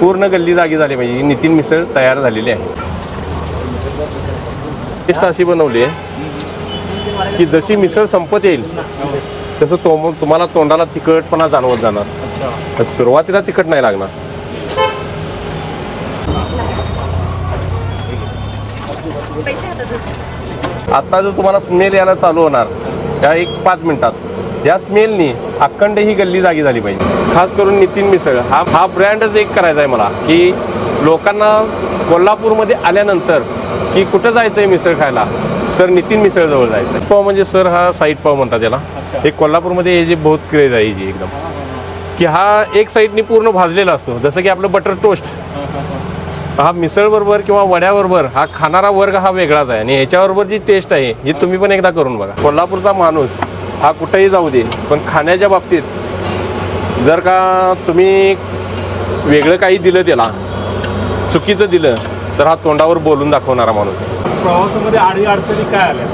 पूर्ण गल्ली जागी झाली पाहिजे. ही नितीन मिसळ तयार झालेली आहे. टेस्ट अशी बनवली आहे की जशी मिसळ संपत येईल तसं तो तुम्हाला तोंडाला तिखटपणा जाणवत जाणार. सुरुवातीला तिखट नाही लागणार. आता जर तुम्हाला स्मेल यायला चालू होणार या एक पाच मिनिटात. या स्मेलनी अखंड ही गल्ली जागी झाली पाहिजे. खास करून नितीन मिसळ. हा हा ब्रँडच एक करायचा आहे मला की लोकांना कोल्हापूरमध्ये आल्यानंतर की कुठं जायचं आहे मिसळ खायला तर नितीन मिसळ जवळ जायचं आहे पाव म्हणजे सर हा साईड पाव म्हणतात त्याला एक कोल्हापूरमध्ये हे जे बहुत क्रेज आहे जी एकदम. की हा एक साईडनी पूर्ण भाजलेला असतो. जसं की आपलं बटर टोस्ट हा मिसळबरोबर किंवा वड्याबरोबर हा खाणारा वर्ग हा वेगळाच आहे. आणि ह्याच्याबरोबर जी टेस्ट आहे ही तुम्ही पण एकदा करून बघा. कोल्हापूरचा माणूस हा कुठेही जाऊ दे पण खाण्याच्या बाबतीत जर का तुम्ही वेगळं काही दिलं त्याला चुकीचं दिलं तर हा तोंडावर बोलून दाखवणारा माणूस प्रवासामध्ये आडी अडचणी काय आल्या?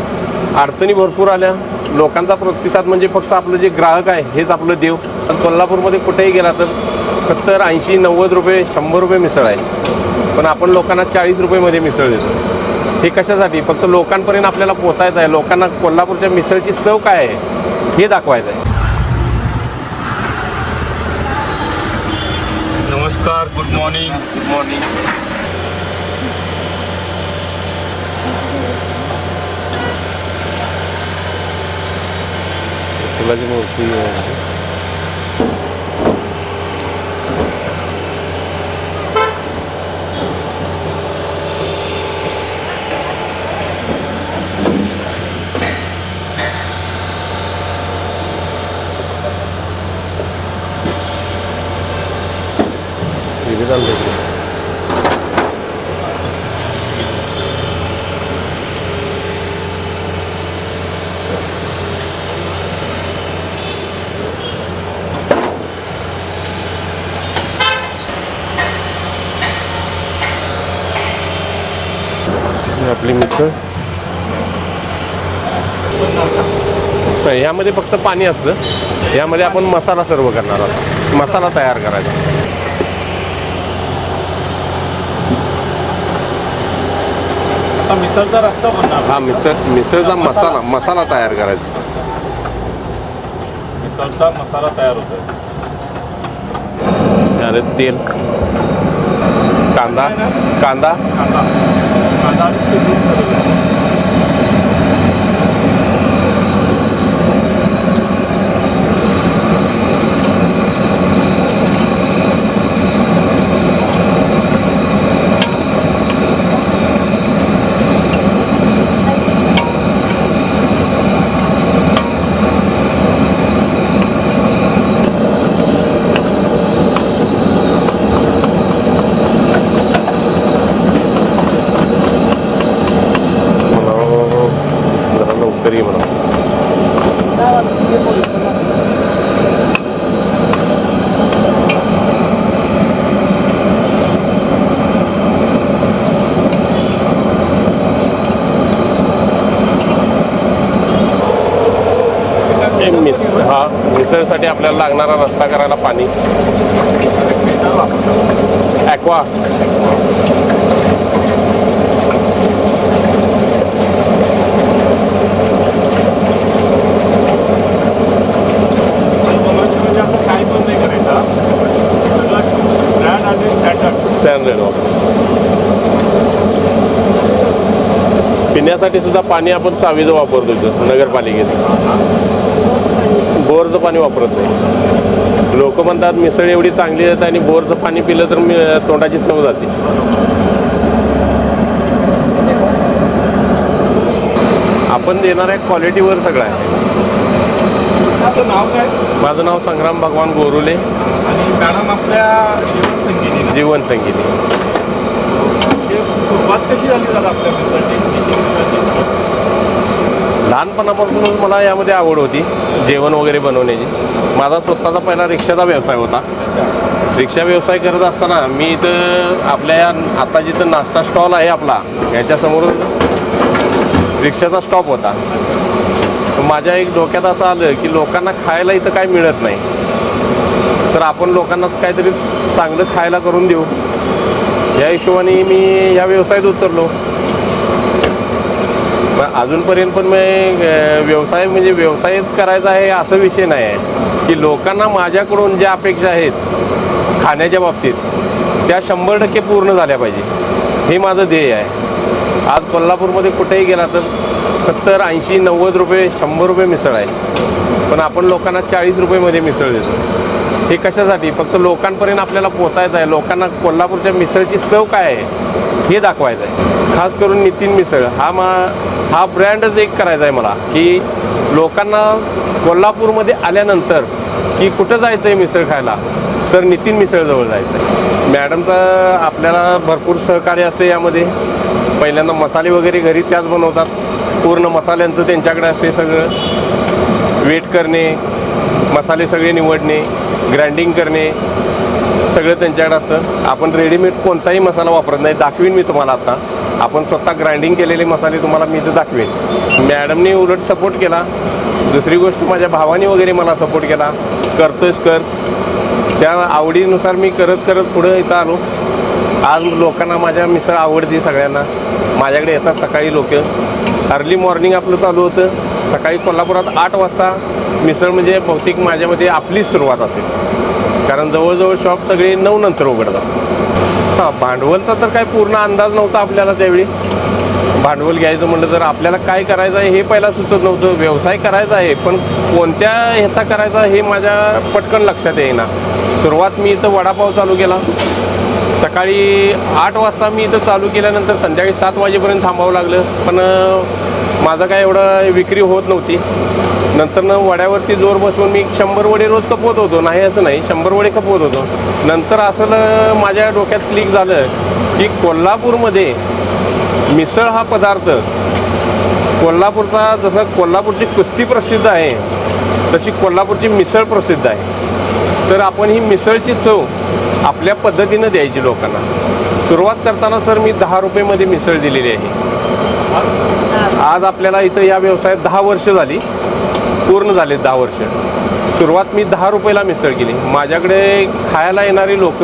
अडचणी भरपूर आल्या. लोकांचा प्रतिसाद म्हणजे फक्त आपलं जे ग्राहक आहे हेच आपलं देव. कोल्हापूरमध्ये कुठेही गेला तर सत्तर ऐंशी नव्वद रुपये शंभर रुपये मिसळ आहे. पण आपण लोकांना चाळीस रुपयेमध्ये मिसळ देतो. हे कशासाठी? फक्त लोकांपर्यंत आपल्याला पोचायचं आहे. लोकांना कोल्हापूरच्या मिसळची चव काय आहे? हे दाखवायचं आहे नमस्कार गुड मॉर्निंग गुड मॉर्निंग फुलाची मूर्ती आहे. विविध आंब्याची. ही आपली मिसळ नाही, यामध्ये फक्त पाणी असतं यामध्ये आपण मसाला सर्व करणार आहोत. मसाला तयार करायचा. आता मिसळचा रस्ता बनणार. हा मिसळ मिसळचा मसाला मसाला तयार करायचा. मिसळचा मसाला तयार होतोय. याने तेल. कांदा कांदा. कांदा. कांदा आणि चिरून ठेवलेला आहे. म्हणा जरा लवकर ये म्हणा हे मिस हा मिसळसाठी आपल्याला लागणारा रस्ता करायला पाणी. ॲक्वा स्टँडर्ड म्हणजे असं काही पण नाही करायचं सगळं ब्रँड आणि स्टँडर्ड स्टँडर्ड पिण्यासाठी सुद्धा पाणी आपण चावीचं वापरतो इथं नगरपालिकेचं. बोरचं पाणी वापरत नाही. लोक म्हणतात मिसळ एवढी चांगली आहे आणि बोरचं पाणी पिलं तर मी तोंडाची चव जाते. आपण देणाऱ्या क्वालिटीवर सगळं आहे. तुमचं नाव काय? माझं नाव संग्राम भगवान गोरुले. आणि मॅडम आपल्या जीवन संगीत जीवन संगीती सुरुवात कशी झाली दादा आपल्या मिसळची लहानपणापासूनच मला यामध्ये आवड होती जेवण वगैरे बनवण्याची. माझा स्वतःचा पहिला रिक्षाचा व्यवसाय होता. रिक्षा व्यवसाय करत असताना मी इथं आपल्या या आता जिथं नाश्ता स्टॉल आहे आपला याच्यासमोर रिक्षाचा स्टॉप होता. माझ्या एक डोक्यात असं आलं की लोकांना खायला इथं काय मिळत नाही. तर आपण लोकांनाच काहीतरी चांगलं खायला करून देऊ. या हिशोबाने मी या व्यवसायात उतरलो. अजूनपर्यंत पण मी व्यवसाय म्हणजे व्यवसायच करायचा आहे असं विषय नाही आहे. की लोकांना माझ्याकडून ज्या अपेक्षा आहेत खाण्याच्या बाबतीत त्या शंभर टक्के पूर्ण झाल्या पाहिजे. हे माझं ध्येय आहे. आज कोल्हापूरमध्ये कुठेही गेला तर सत्तर ऐंशी नव्वद रुपये शंभर रुपये मिसळ आहे. पण आपण लोकांना चाळीस रुपयेमध्ये मिसळ देतो. हे कशासाठी? फक्त लोकांपर्यंत आपल्याला पोचायचं आहे. लोकांना कोल्हापूरच्या मिसळची चव काय आहे? हे दाखवायचं आहे. खास करून नितीन मिसळ. हा मा हा ब्रँडच एक करायचा आहे मला की लोकांना कोल्हापूरमध्ये आल्यानंतर की कुठं जायचं आहे मिसळ खायला? तर नितीन मिसळजवळ जायचं आहे मॅडमचं आपल्याला भरपूर सहकार्य असते यामध्ये. पहिल्यांदा मसाले वगैरे घरी त्याच बनवतात. पूर्ण मसाल्यांचं त्यांच्याकडे असते सगळं. वेट करणे मसाले सगळे निवडणे ग्राइंडिंग करणे सगळं त्यांच्याकडे असतं. आपण रेडीमेड कोणताही मसाला वापरत नाही. दाखवीन मी तुम्हाला आता. आपण स्वतः ग्राइंडिंग केलेले मसाले तुम्हाला मी इथं दाखवेन. मॅडमने उलट सपोर्ट केला. दुसरी गोष्ट माझ्या भावाने वगैरे मला सपोर्ट केला. करतोयस कर. त्या आवडीनुसार मी करत करत पुढं इथं आलो. आज लोकांना माझ्या मिसळ आवडते सगळ्यांना. माझ्याकडे येतात सकाळी लोक. अर्ली मॉर्निंग आपलं चालू होतं. सकाळी कोल्हापुरात आठ वाजता मिसळ म्हणजे बहुतेक माझ्यामध्ये आपलीच सुरुवात असेल. कारण जवळजवळ शॉप सगळे नऊ नंतर उघडतात. हां भांडवलचा तर काय पूर्ण अंदाज नव्हता आपल्याला त्यावेळी. भांडवल घ्यायचं म्हटलं तर आपल्याला काय करायचं आहे हे पहिला सुचत नव्हतं. व्यवसाय करायचा आहे पण कोणत्या ह्याचा करायचा हे माझ्या पटकन लक्षात येईना. सुरुवात मी इथं वडापाव चालू केला. सकाळी आठ वाजता मी इथं चालू केल्यानंतर संध्याकाळी सात वाजेपर्यंत थांबावं लागलं. पण माझं काय एवढं विक्री होत नव्हती. नंतर न वड्यावरती जोर बसवून मी शंभर वडे रोज खपवत होतो. नाही असं नाही शंभर वडे खपवत होतो. नंतर असं माझ्या डोक्यात क्लिक झालं की कोल्हापूरमध्ये मिसळ हा पदार्थ कोल्हापूरचा जसं कोल्हापूरची कुस्ती प्रसिद्ध आहे तशी कोल्हापूरची मिसळ प्रसिद्ध आहे. तर आपण ही मिसळची चव आपल्या पद्धतीनं द्यायची लोकांना. सुरुवात करताना सर मी दहा रुपयेमध्ये मिसळ दिलेली आहे. आज आपल्याला इथं या व्यवसायात दहा वर्ष झाली. पूर्ण झाले दहा वर्ष. सुरुवात मी दहा रुपयाला मिसळ केली. माझ्याकडे खायला येणारी लोक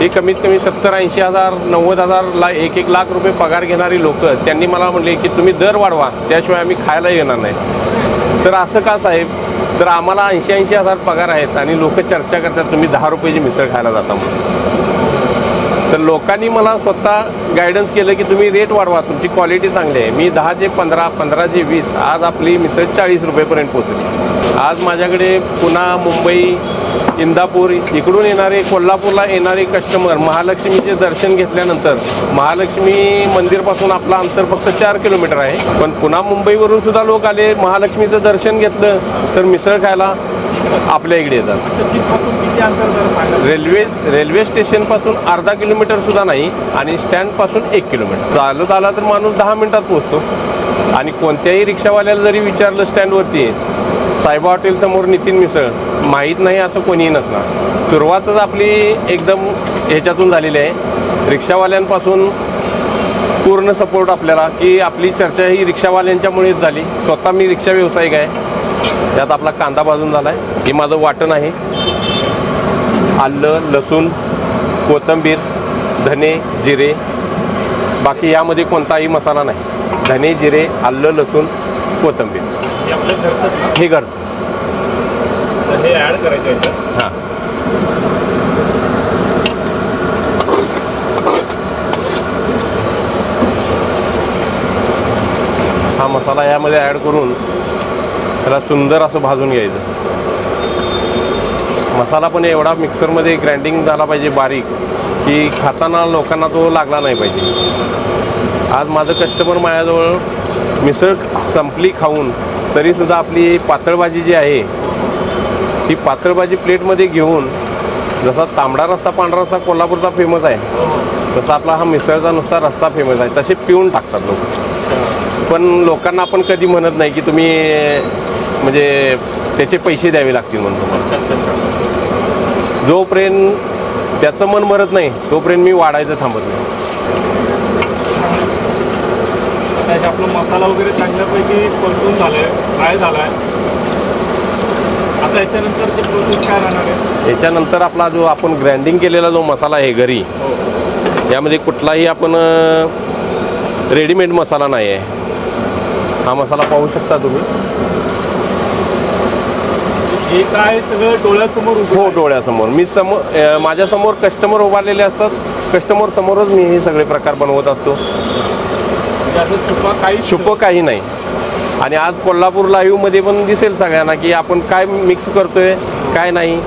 हे कमीत कमी सत्तर ऐंशी हजार नव्वद हजार ला एक एक लाख रुपये पगार घेणारी लोक त्यांनी मला म्हणले की तुम्ही दर वाढवा. त्याशिवाय आम्ही खायला येणार नाही. तर असं का साहेब? तर आम्हाला ऐंशी ऐंशी हजार पगार आहेत आणि लोक चर्चा करतात तुम्ही दहा रुपयाची मिसळ खायला जाता म्हणून. तर लोकांनी मला स्वतः गायडन्स केलं की तुम्ही रेट वाढवा तुमची क्वालिटी चांगली आहे. मी दहाचे पंधरा पंधराचे वीस आज आपली मिसळ चाळीस रुपयेपर्यंत पोचली आज माझ्याकडे पुणा मुंबई इंदापूर इकडून येणारे कोल्हापूरला येणारे कस्टमर महालक्ष्मीचे दर्शन घेतल्यानंतर महालक्ष्मी मंदिरपासून आपलं अंतर फक्त चार किलोमीटर आहे. पण पुन्हा मुंबईवरून सुद्धा लोक आले महालक्ष्मीचं दर्शन घेतलं तर मिसळ खायला आपल्या इकडे येतात. रेल्वे रेल्वे स्टेशनपासून अर्धा किलोमीटर सुद्धा नाही आणि स्टँडपासून एक किलोमीटर. चालत आला तर माणूस दहा मिनिटात पोहोचतो. आणि कोणत्याही रिक्षावाल्याला जरी विचारलं स्टँडवरती सायबा हॉटेलसमोर नितीन मिसळ माहीत नाही असं कोणीही नसणार. सुरुवातच आपली एकदम ह्याच्यातून झालेली आहे. रिक्षावाल्यांपासून पूर्ण सपोर्ट आपल्याला की आपली चर्चा ही रिक्षावाल्यांच्यामुळेच झाली. स्वतः मी रिक्षा व्यावसायिक आहे. त्यात आपला कांदा भाजून झाला आहे हे माझं वाटण आहे. आलं लसूण कोथिंबीर धने जिरे. बाकी यामध्ये कोणताही मसाला नाही. धने जिरे आलं लसूण कोथिंबीर. हे घरचं हे ॲड करायचं हां. हा मसाला यामध्ये ॲड करून त्याला सुंदर असं भाजून घ्यायचं. मसाला पण एवढा मिक्सरमध्ये ग्राइंडिंग झाला पाहिजे बारीक की खाताना लोकांना तो लागला नाही पाहिजे. आज माझं कस्टमर माझ्याजवळ मिसळ संपली खाऊन तरीसुद्धा आपली पातळभाजी जी आहे ती पातळभाजी प्लेटमध्ये घेऊन जसा तांबडा रस्सा पांढरा रस्सा कोल्हापूरचा फेमस आहे तसा आपला हा मिसळचा नुसता रस्सा फेमस आहे. तसे पिऊन टाकतात लोक. पण लोकांना आपण कधी म्हणत नाही की तुम्ही म्हणजे त्याचे पैसे द्यावे लागतील म्हणून. तुम्हाला जोपर्यंत त्याचं मन मरत नाही तोपर्यंत मी वाढायचं थांबत नाही. आपला मसाला वगैरे चांगल्यापैकी परतून झालाय फ्राय झालाय. आता याच्यानंतरची प्रोसेस काय राहणार आहे? याच्यानंतर आपला जो आपण ग्राइंडिंग केलेला जो मसाला आहे घरी हो. यामध्ये कुठलाही आपण रेडीमेड मसाला नाही आहे हा मसाला पाहू शकता तुम्ही. हे काय सगळं डोळ्यासमोर उभं हो आहे. डोळ्यासमोर. मी समोर अ, माझ्यासमोर कस्टमर उभारलेले असतात. कस्टमर समोरच मी हे सगळे प्रकार बनवत असतो. म्हणजे असं छुपा काही छुपं काही नाही. आणि आज कोल्हापूर लाईव्हमध्ये पण दिसेल सगळ्यांना की आपण काय मिक्स करतोय काय नाही.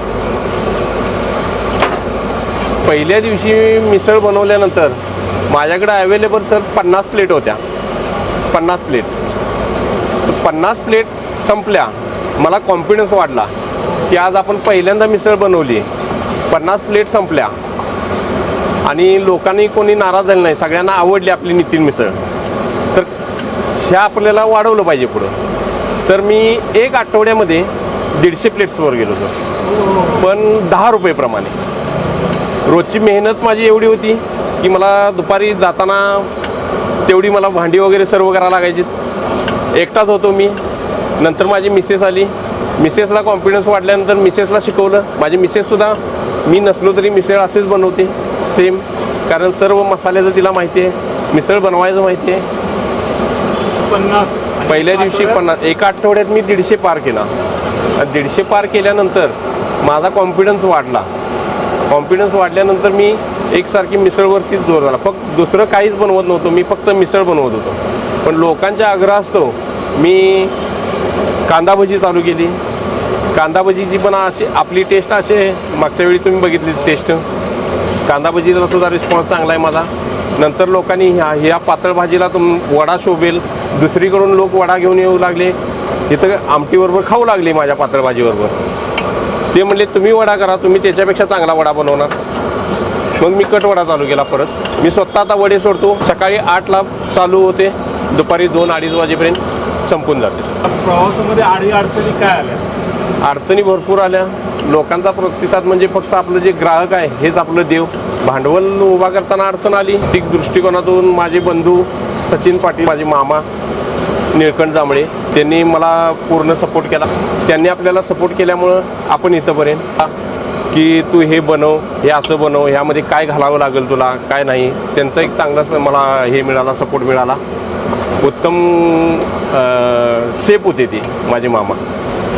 पहिल्या दिवशी मिसळ बनवल्यानंतर माझ्याकडे अवेलेबल सर पन्नास प्लेट होत्या. पन्नास प्लेट पन्नास प्लेट संपल्या. मला कॉन्फिडन्स वाढला की आज आपण पहिल्यांदा मिसळ बनवली. पन्नास प्लेट संपल्या. आणि लोकांनी कोणी नाराज झाले नाही. सगळ्यांना आवडली आपली नितीन मिसळ. तर ह्या आपल्याला वाढवलं पाहिजे पुढं. तर मी एक आठवड्यामध्ये दीडशे प्लेट्सवर गेलो होतो. पण दहा रुपयेप्रमाणे रोजची मेहनत माझी एवढी होती की मला दुपारी जाताना तेवढी मला भांडी वगैरे सर्व करायला लागायची. एकटाच होतो मी. नंतर माझी मिसेस आली. मिसेसला कॉन्फिडन्स वाढल्यानंतर मिसेसला शिकवलं. माझी मिसेससुद्धा मी नसलो तरी मिसळ असेच बनवते. सेम कारण सर्व मसाल्याचं तिला माहिती आहे मिसळ बनवायचं माहिती आहे पन्नास पहिल्या दिवशी पन्नास. एका आठवड्यात मी दीडशे पार केला. दीडशे पार केल्यानंतर माझा कॉन्फिडन्स वाढला. कॉन्फिडन्स वाढल्यानंतर मी एकसारखी मिसळवरतीच जोर झाला. फक्त दुसरं काहीच बनवत नव्हतो. मी फक्त मिसळ बनवत होतो. पण लोकांच्या आग्रहास्तव मी कांदा भजी चालू केली. कांदा भजीची पण अशी आपली टेस्ट अशी आहे. मागच्या वेळी तुम्ही बघितली टेस्ट कांदा भजीला सुद्धा रिस्पॉन्स चांगला आहे माझा. नंतर लोकांनी ह्या ह्या पातळ भाजीला तुम वडा शोभेल. दुसरीकडून लोक वडा घेऊन येऊ लागले. इथं आमटीबरोबर खाऊ लागले माझ्या पातळ भाजीबरोबर. ते म्हणले तुम्ही वडा करा. तुम्ही त्याच्यापेक्षा चांगला वडा बनवणार. मग मी कट वडा चालू केला परत. मी स्वतः आता वडे सोडतो. सकाळी आठला चालू होते. दुपारी दोन अडीच वाजेपर्यंत. संपून जाते प्रवासामध्ये आडी अडचणी काय आल्या? अडचणी भरपूर आल्या. लोकांचा प्रतिसाद म्हणजे फक्त आपलं जे ग्राहक आहे हेच आपलं देव. भांडवल उभा करताना अडचण आली. आर्थिक दृष्टिकोनातून माझे बंधू सचिन पाटील माझे मामा निळकंठ जांभळे त्यांनी मला पूर्ण सपोर्ट केला. त्यांनी आपल्याला सपोर्ट केल्यामुळं आपण इथंपर्यंत की तू हे बनव हे असं बनव ह्यामध्ये काय घालावं लागेल तुला काय नाही. त्यांचा एक चांगला मला हे मिळाला सपोर्ट मिळाला. उत्तम सेप होते ते माझे मामा.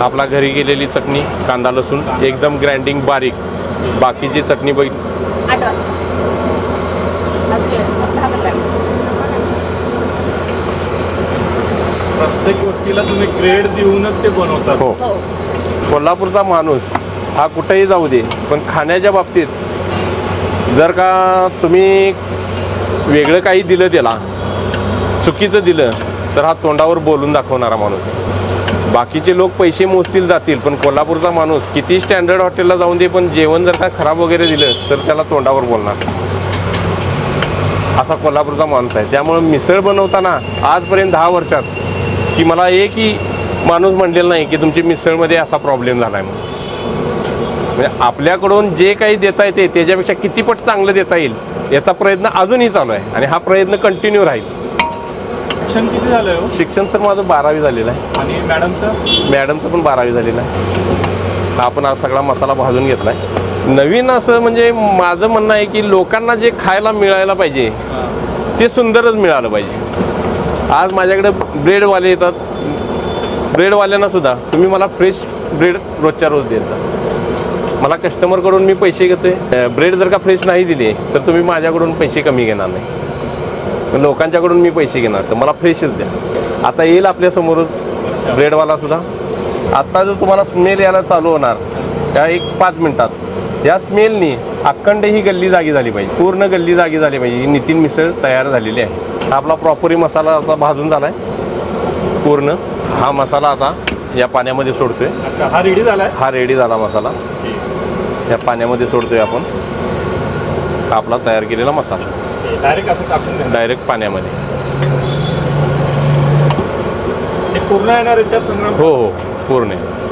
आपला घरी गेलेली चटणी कांदा लसूण एकदम ग्राइंडिंग बारीक. बाकीची चटणी बघ. प्रत्येक गोष्टीला तुम्ही ग्रेड देऊनच ते बनवतात. हो. हो. कोल्हापूरचा माणूस हा कुठेही जाऊ दे पण खाण्याच्या बाबतीत जर का तुम्ही वेगळं काही दिलं त्याला चुकीचं दिलं तर हा तोंडावर बोलून दाखवणारा माणूस बाकीचे लोक पैसे मोजतील जातील पण कोल्हापूरचा माणूस किती स्टँडर्ड हॉटेलला जाऊन दे पण जेवण जर का खराब वगैरे दिलं तर त्याला तोंडावर बोलणार. असा कोल्हापूरचा माणूस आहे. त्यामुळं मिसळ बनवताना आजपर्यंत दहा वर्षात की मला एकही माणूस म्हणलेला नाही की तुमची मिसळमध्ये असा प्रॉब्लेम झाला आहे म्हणून. म्हणजे आपल्याकडून जे काही देता येते त्याच्यापेक्षा किती पट चांगलं देता येईल याचा प्रयत्न अजूनही चालू आहे. आणि हा प्रयत्न कंटिन्यू राहील. शिक्षण किती झालंय हो? शिक्षण सर माझं बारावी झालेलं आहे. आणि मॅडमचं? मॅडमचं पण बारावी झालेलं आहे. हा आपण आज सगळा मसाला भाजून घेतला आहे नवीन असं म्हणजे माझं म्हणणं आहे की लोकांना जे खायला मिळायला पाहिजे ते सुंदरच मिळालं पाहिजे. आज माझ्याकडे ब्रेडवाले येतात. ब्रेडवाल्यांना सुद्धा तुम्ही मला फ्रेश ब्रेड रोजच्या रोज देता मला कस्टमरकडून मी पैसे घेतोय. ब्रेड जर का फ्रेश नाही दिले तर तुम्ही माझ्याकडून पैसे कमी घेणार नाही. लोकांच्याकडून मी पैसे घेणार तर मला फ्रेशच द्या. आता येईल आपल्यासमोरच ब्रेडवाला सुद्धा. आत्ता जर तुम्हाला स्मेल यायला चालू होणार त्या एक पाच मिनिटात. या स्मेलनी अखंड ही गल्ली जागी झाली पाहिजे पूर्ण गल्ली जागी झाली पाहिजे. ही नितीन मिसळ तयार झालेली आहे. आपला प्रॉपरी मसाला आता भाजून झाला आहे पूर्ण. हा मसाला आता या पाण्यामध्ये सोडतोय. हा रेडी झालाय? हा रेडी झाला मसाला. या पाण्यामध्ये सोडतोय आपण. आपला तयार केलेला मसाला. डायरेक्ट असं टाकून देणार. डायरेक्ट पाण्यामध्ये. हे पूर्ण येणार याच्यात संग्राम? हो हो पूर्ण. हा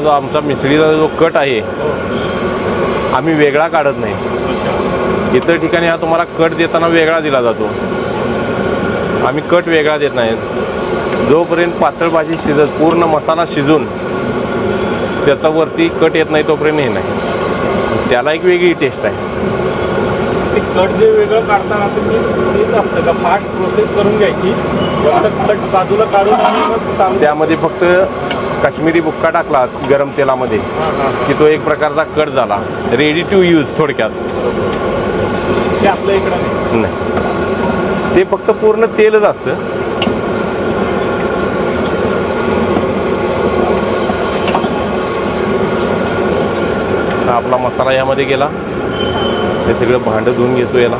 जो आमचा मिसळीचा जो कट आहे आम्ही वेगळा काढत नाही. इतर ठिकाणी हा तुम्हाला कट देताना वेगळा दिला जातो. आम्ही कट वेगळा देत नाही. जोपर्यंत पातळ भाजी शिजत पूर्ण मसाला शिजून त्याचा वरती कट येत नाही तोपर्यंत हे नाही. त्याला एक वेगळी टेस्ट आहे. ते कट जे वेगळं काढताना तुम्ही तेच असतं का? फास्ट प्रोसेस करून घ्यायची. कट बाजूला काढून आणि मग चालू. त्यामध्ये फक्त काश्मीरी बुक्का टाकला गरम तेलामध्ये की तो एक प्रकारचा कट झाला. रेडी टू यूज थोडक्यात. ते आपल्या इकडं नाही. ते फक्त पूर्ण तेलच असतं. आपला मसाला यामध्ये गेला. ते सगळं भांडं धुवून घेतो याला.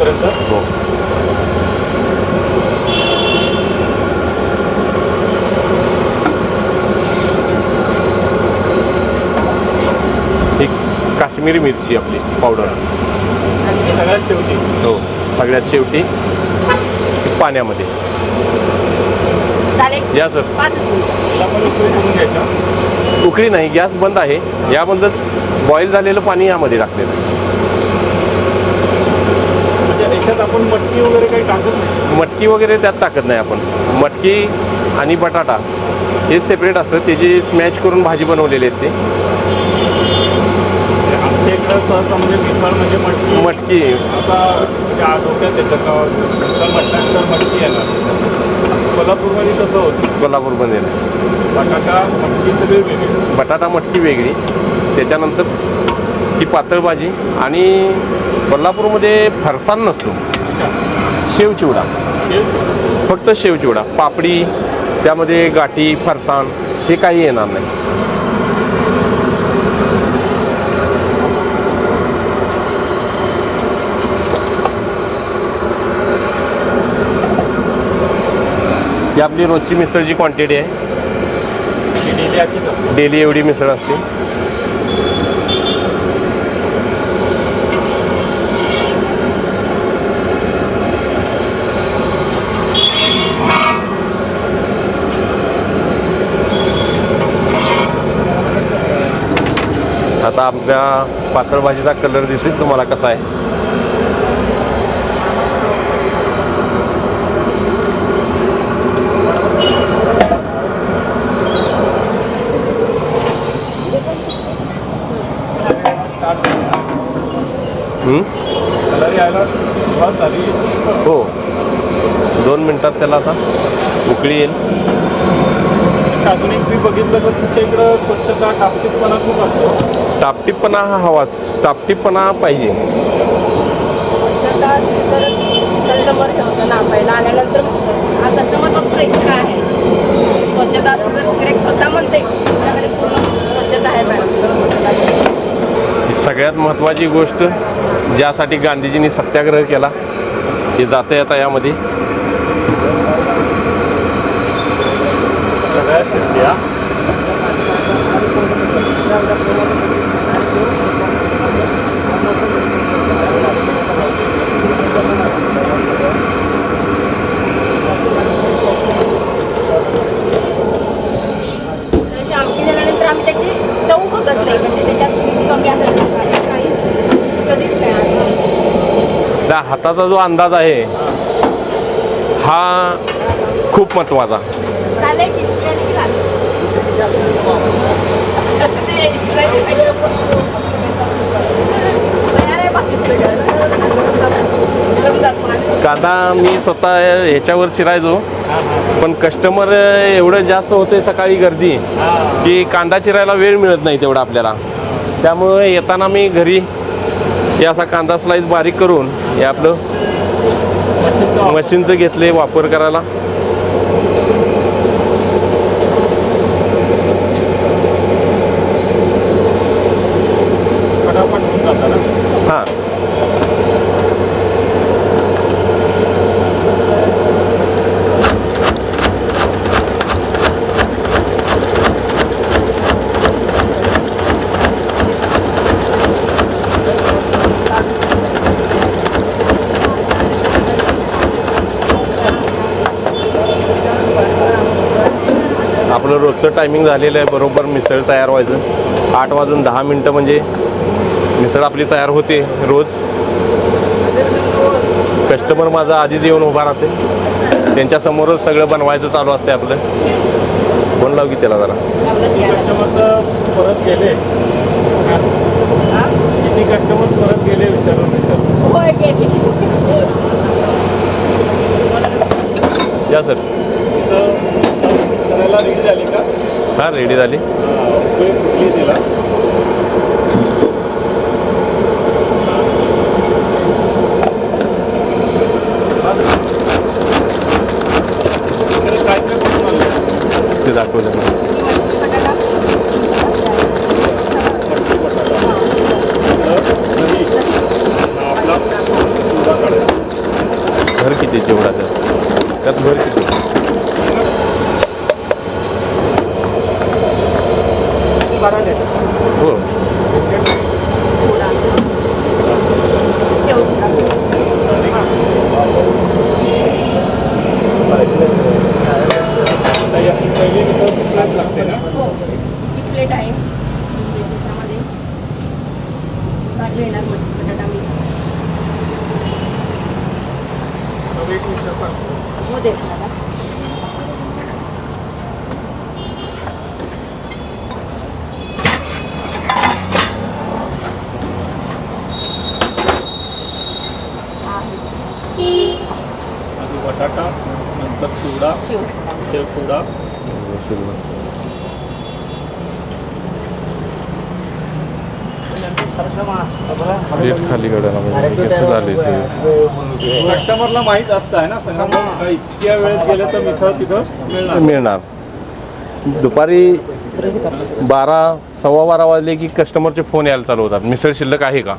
इथपर्यंत हो. ही काश्मीरी मिरची आपली पावडर आणि सगळ्यात शेवटी? हो सगळ्यात शेवटी पाण्यामध्ये. या सर. उकळी नाही गॅस बंद आहे. याबद्दल बॉईल झालेलं पाणी यामध्ये टाकलेलं आहे. म्हणजे याच्यात आपण मटकी वगैरे काही टाकत नाही? मटकी वगैरे त्यात टाकत नाही आपण. मटकी आणि बटाटा हे सेपरेट असतं त्याची स्मॅश करून भाजी बनवलेली असते. म्हणजे आमच्या इकडं सहसा म्हणजे मिसळ म्हणजे मटकी. मटकी. आता त्या डोक्यात येतं का मिसळ म्हटल्यानंतर मटकी येणार. कोल्हापूरमध्ये तसं होतं. कोल्हापूरमध्ये. बटाटा मटकी सगळी वेगळी. बटाटा मटकी वेगळी. त्याच्यानंतर ही पातळ भाजी आणि कोल्हापूरमध्ये फरसाण नसतो. अच्छा शेव चिवडा. शेव फक्त शेव चिवडा. पापडी त्यामध्ये गाठी फरसाण हे काही येणार नाही. ही आपली रोजची मिसळची क्वांटिटी आहे. डेली एवढी मिसळ असते. आता आपल्या पातळ भाजीचा कलर दिसेल तुम्हाला कसा आहे? हो. दोन मिनटात त्याला आता उकळी येईल. अजून एक मी बघितलं तर तुमच्या इकडं स्वच्छता टापटीपणा खूप असतो. टापटीपणा हा हवाच. टापटीपणा पाहिजे. स्वच्छता असेल तर कस्टमर ठेवतो ना पहिला आल्यानंतर हा कस्टमर बघतोय की काय आहे. स्वच्छता असेल तर गिऱ्हाईक स्वतः म्हणते आपल्याकडे पूर्ण स्वच्छता आहे मॅडम. सगळ्यात महत्त्वाची गोष्ट ज्यासाठी गांधीजींनी सत्याग्रह केला हे जाता येता यामध्ये. सगळ्या शेवट्या त्याची आमटी झाल्यानंतर आम्ही त्याची चव बघत नाही म्हणजे त्याच्यात कमी आहे काही कधीच नाही त्या हाताचा जो अंदाज आहे हा खूप महत्त्वाचा. दाखवा. कांदा मी स्वतः ह्याच्यावर चिरायचो. पण कस्टमर एवढं जास्त होते सकाळी गर्दी की कांदा चिरायला वेळ मिळत नाही तेवढा आपल्याला. त्यामुळं येताना मी घरी हे असा कांदा स्लाईस बारीक करून हे आपलं मशीनचं घेतले वापर करायला. आमचं टायमिंग झालेलं आहे बरोबर मिसळ तयार व्हायचं. आठ वाजून दहा मिनटं म्हणजे मिसळ आपली तयार होते रोज. कस्टमर माझा आधीच येऊन उभा राहते. त्यांच्यासमोरच सगळं बनवायचं चालू असते आपलं. फोन लाव की त्याला जरा. परत गेले. हा? किती कस्टमर परत गेले विचारून विचारून होय गेली. या सर तिथं करायला रेडी झाली का हां रेडी झाली उकळी फुटली तिला इकडे काय काय बनवून आणलं? ते दाखवलं मला. बटाटा. मटकी बटाटा. इकडं दही. हा आपला चुरा काढायचा. घर कितीचे एवढा त्यात त्यात घर किती हो थोडा. शेवगा. आता या पहिली मिसळ खूप लागते ना हो ही प्लेट आहे त्याच्यामध्ये भाजी येणार मटकी बटाटा मिक्स मग एक मिसळ पाहिजे. हो दे मला आधी बटाटा नंतर चिवडा शेव शेवचिवडा रेट खाली काढायला म्हणजे कसं झाले ते? कस्टमरला माहीत असतं आहे ना? इतक्या वेळेत गेलं तर मिसळ तिथं मिळणार. मिळणार. दुपारी बारा सव्वा बारा वाजले की कस्टमरचे फोन यायला चालू होतात. मिसळ शिल्लक आहे का?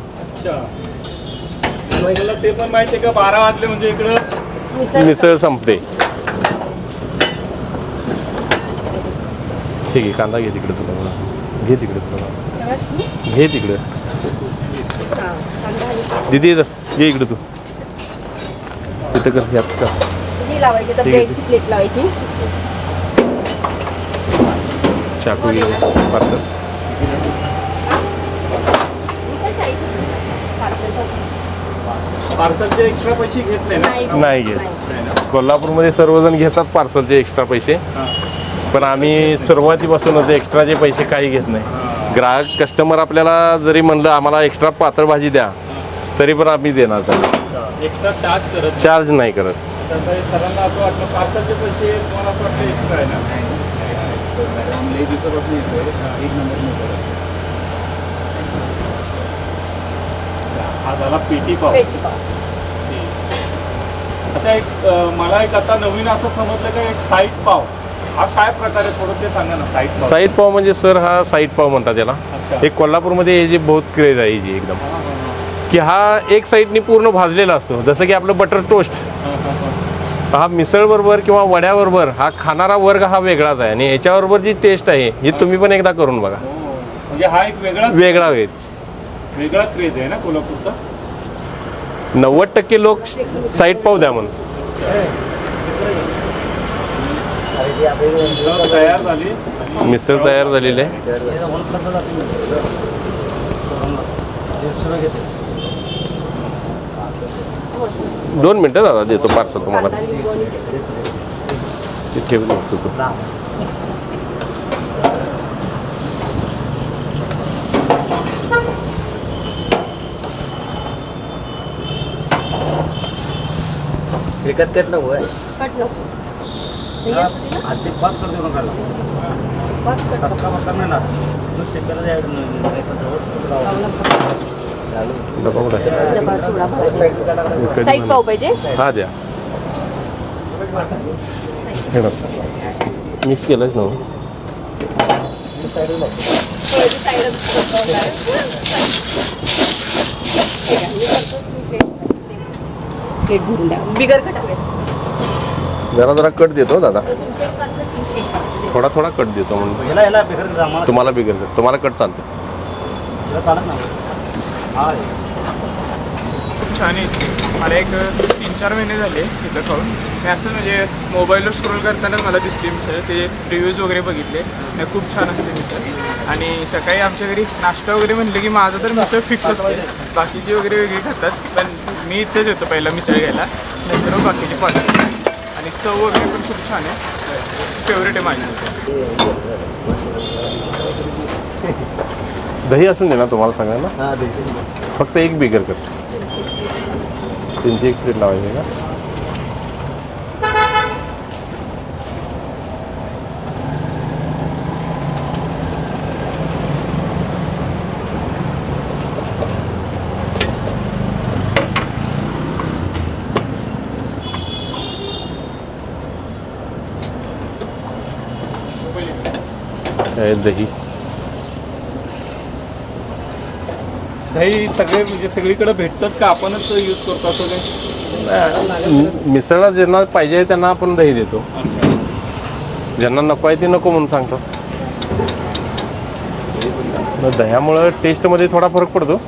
ते पण माहिती आहे का बारा वाजले म्हणजे इकडं? मिसळ संपते. ठीक आहे कांदा घे तिकडे तुला. मला. घे तिकडे तुला. घे तिकडे. दिदी घे इकडे तू. तिथं कर यात कर. ही लावायची तर. ब्रेडची प्लेट लावायची. चाकू घे पार्सल. पार्सलचे एक्स्ट्रा पैसे घेत नाही ना? नाही घेत. कोल्हापूरमध्ये सर्वजण घेतात पार्सलचे एक्स्ट्रा पैसे. हां. पण आम्ही सुरुवातीपासूनच एक्स्ट्राचे पैसे काही घेत नाही. ग्राहक कस्टमर आपल्याला जरी म्हणलं आम्हाला एक्स्ट्रा पातळ भाजी द्या तरी पण आम्ही देणार त्यांना. एक्स्ट्रा चार्ज करत चार्ज नाही करत. तर काही सरांना असं वाटलं पार्सलचे पैसे तुम्हाला असं वाटतं एक्स्ट्रा आहे ना? हा झाला पेटी पाव. पेटी पाव. आता एक मला एक आता नवीन असं समजलं का साईड पाव. हा काय प्रकार आहे? थोडं ते सांगा ना साईड पाव. म्हणजे सर हा साईड पाव म्हणतात त्याला अच्छा. हे कोल्हापूरमध्ये हे जे बहुत क्रेज आहे जी एकदम. हां. की हा एक साईडनी पूर्ण भाजलेला असतो. जसं की आपलं बटर टोस्ट हां, हां, हां. हा मिसळबरोबर किंवा वड्याबरोबर हा खाणारा वर्ग हा वेगळाच आहे. आणि याच्याबरोबर जी टेस्ट आहे ही तुम्ही पण एकदा करून बघा. हो. म्हणजे हा एक वेगळाच वेगळा वेग वेगळा क्रेज आहे ना कोल्हापूरचा? नव्वद टक्के लोक साईड पाव द्या म्हणून. मिसळ तयार झाली. आणि मिसळ तयार झालेली आहे. दोन मिनटं दादा देतो पार्सल तुम्हाला. ते ठेवून तो. विकत घेत नको आहे. कट नको दही असू दे ना? आजची बात कर देऊ नका बघ कट नाही ना साईड पाव पाहिजे? हा द्या. हे बघ. मिस केलंच ना बिगर कटावे जरा जरा कट देतो दादा. थोडा थोडा कट देतो म्हणून. तुम्हाला बिगर तुम्हाला कट चालतो. खूप छान आहे इथली मला एक तीन चार महिने झाले इथं खाऊन. मी असं म्हणजे मोबाईलवर स्क्रोल करताना मला दिसली मिसळ ते रिव्ह्यूज वगैरे बघितले. ते खूप छान असते मिसळ आणि सकाळी आमच्या घरी नाश्ता वगैरे म्हणले की माझं तर मिसळ फिक्स असते. बाकीची वगैरे वेगळी खातात. पण मी इथेच येतो पहिला मिसळ घ्यायला. नंतर मग बाकीची पाच आणि चव वगैरे पण खूप छान आहे. फेवरेट आहे माझी. दही असून दे ना तुम्हाला सगळ्यांना हां फक्त एक बिगर कर. त्यांची एक प्लेट लावायची आहे का? हे दही. दही सगळे म्हणजे सगळीकडे भेटतात का? आपणच यूज करतो असं काही? मिसळला ज्यांना पाहिजे आहे त्यांना आपण दही देतो. ज्यांना नको आहे ते नको म्हणून सांगतो. दह्यामुळं टेस्टमध्ये थोडा फरक पडतो.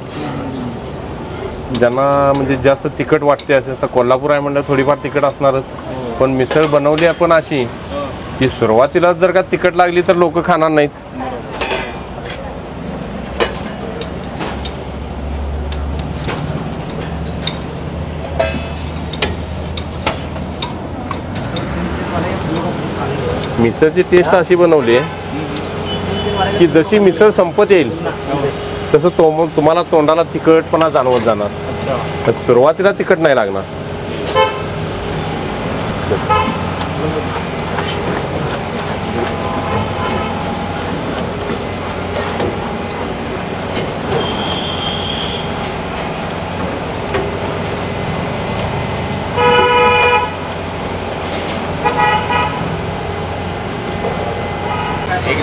ज्यांना म्हणजे जास्त तिखट वाटते असेल तर कोल्हापूर आहे म्हणलं थोडीफार तिखट असणारच. पण मिसळ बनवली आपण अशी की सुरुवातीला जर का तिखट लागली तर लोक खाणार नाहीत. मिसळची टेस्ट अशी बनवली आहे की जशी मिसळ संपत येईल तसं तो तुम्हाला तोंडाला तिखटपणा जाणवत जाणार. तर सुरुवातीला तिखट नाही लागणार.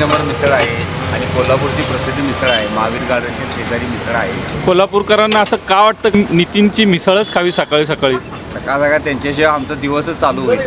नंबर मिसळ आहे आणि कोल्हापूरची प्रसिद्ध मिसळ आहे. महावीर गार्डनची शेजारी मिसळ आहे. कोल्हापूरकरांना असं का वाटतं? नितीनची मिसळच खावी सकाळी सकाळी. सकाळ सकाळ त्यांच्याशिवाय आमचा दिवसच चालू होईल.